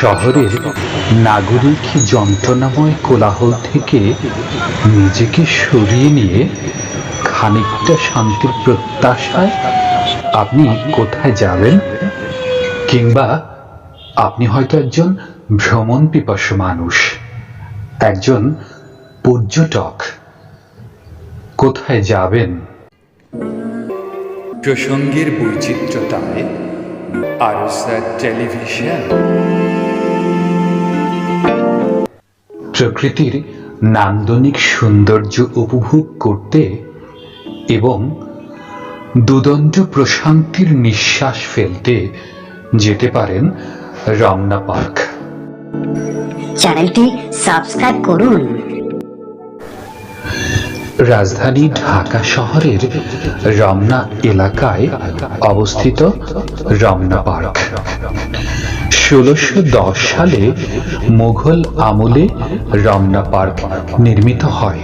শহরের নাগরিক যন্ত্রণাময় কোলাহল থেকে নিজেকে সরিয়ে নিয়ে খানিকটা শান্তির প্রত্যাশায় আপনি কোথায় যাবেন? কিংবা আপনি হয়তো একজন ভ্রমণ পিপাসু মানুষ, একজন পর্যটক। কোথায় যাবেন? প্রসঙ্গের বৈচিত্র্যতায় আরসা টেলিভিশন। প্রকৃতির নান্দনিক সৌন্দর্য উপভোগ করতে এবং দুদণ্ড প্রশান্তির নিঃশ্বাস ফেলতে যেতে পারেন রমনা পার্ক। চ্যানেলটি সাবস্ক্রাইব করুন। রাজধানী ঢাকা শহরের রমনা এলাকায় অবস্থিত রমনা পার্ক। ষোলোশো সালে মুঘল আমলে রমনা পার্ক নির্মিত হয়।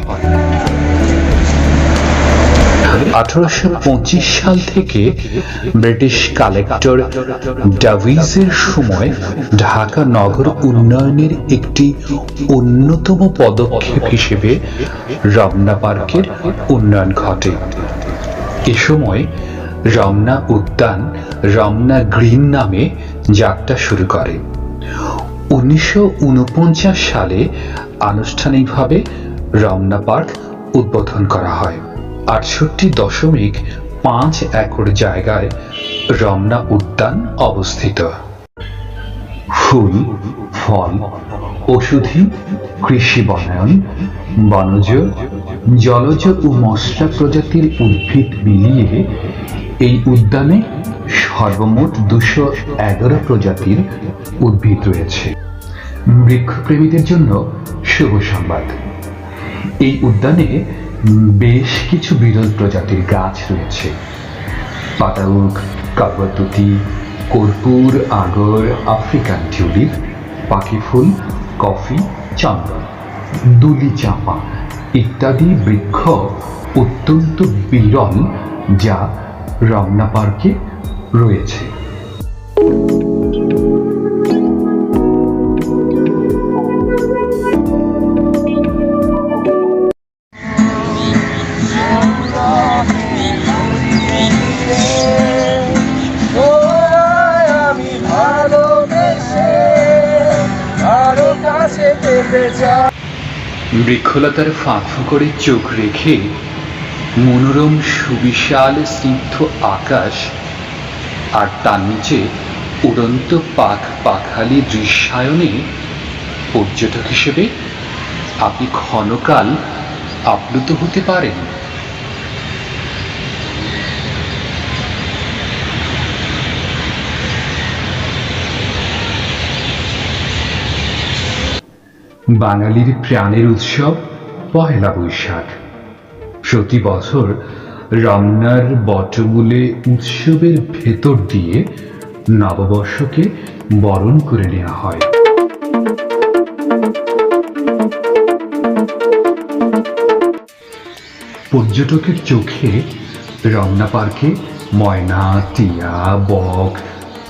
আঠারোশো পঁচিশ সাল থেকে ব্রিটিশ কালেক্টর ডাভিজের সময় ঢাকা নগর উন্নয়নের একটি অন্যতম পদক্ষেপ হিসেবে রমনা পার্কের উন্নয়ন ঘটে। এ সময় রমনা উদ্যান রমনা গ্রিন নামে যাত্রা শুরু করে। উনিশশো সালে আনুষ্ঠানিকভাবে রমনা পার্ক উদ্বোধন করা হয়। আটষট্টি দশমিক পাঁচ একর জায়গায় রমনা উদ্যান অবস্থিত। ফুল, ফল ওষুধি, কৃষি বনায়ন, বনজ, জলজ ও মশলা প্রজাতির উদ্ভিদ মিলিয়ে এই উদ্যানে সর্বমোট দুশো এগারো প্রজাতির উদ্ভিদ রয়েছে। বৃক্ষপ্রেমীদের জন্য শুভ সংবাদ। এই উদ্যানে বেশ কিছু বিরল প্রজাতির গাছ রয়েছে। পাতাউক কাকবতুতি কর্পূর, আগর, আফ্রিকান টিউলিপ পাখি ফুল কফি চন্দন দুলি চাপা ইত্যাদি বৃক্ষ অত্যন্ত বিরল যা রমনা পার্কে রয়েছে। বৃক্ষলতার ফাঁক করে চোখ রেখে মনোরম, সুবিশাল, স্নিগ্ধ আকাশ আর তার নিচে উড়ন্ত পাখ পাখালি দৃশ্যায়নে পর্যটক হিসেবে আপনি ক্ষণকাল আপ্লুত হতে পারেন। বাঙালির প্রাণের উৎসব, পহেলা বৈশাখ। প্রতি বছর রমনার বটমূলে উৎসবের ভেতর দিয়ে নববর্ষকে বরণ করে নেওয়া হয়। পর্যটকের চোখে রমনা পার্কে ময়না, টিয়া, বক,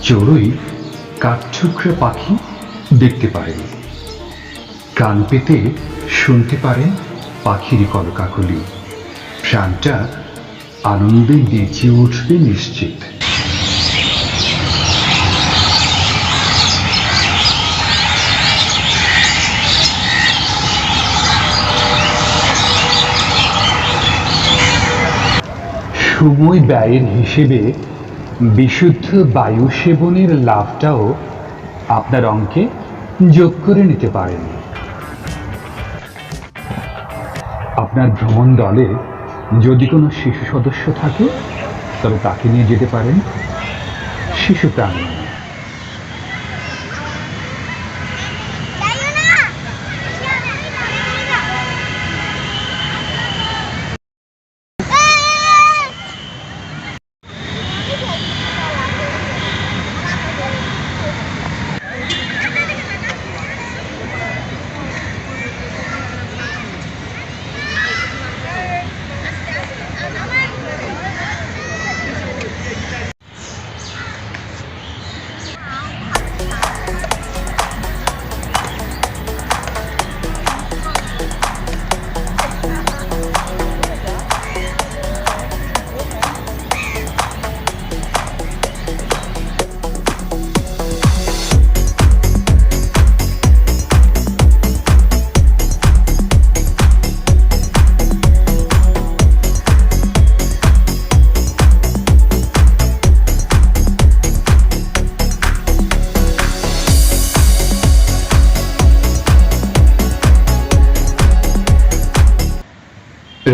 চড়ুই, কাঠঠুকরা পাখি দেখতে পারেন। কান পেতে শুনতে পারেন পাখির কলকাকলি। প্রাণটা আনন্দে নেচে উঠবে নিশ্চিত। সময় ব্যয়ের হিসেবে বিশুদ্ধ বায়ু সেবনের লাভটাও আপনার অঙ্কে যোগ করে নিতে পারেন। আপনার ভ্রমণ দলে যদি কোনো শিশু সদস্য থাকে, তবে তাকে নিয়ে যেতে পারেন। শিশু প্রাণী।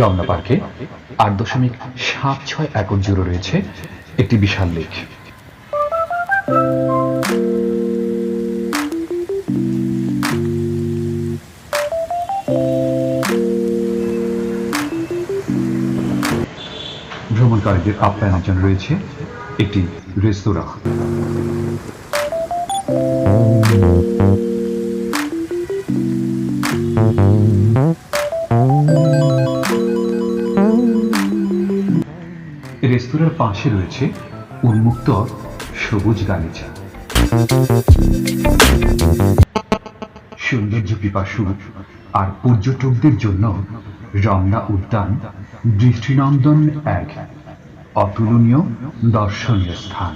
রমনা পার্কে আট দশমিক সাত ছয় একর জুড়ে রয়েছে একটি বিশাল লেক। ভ্রমণকারীদের আপ্যায়নের জন্য রয়েছে একটি রেস্তোরাঁ। রেস্তোরাঁর পাশে রয়েছে উন্মুক্ত সবুজ গালিচা সৌন্দর্য পিপাসু আর পর্যটকদের জন্য রমনা উদ্যান দৃষ্টিনন্দন এক অতুলনীয় দর্শনীয় স্থান।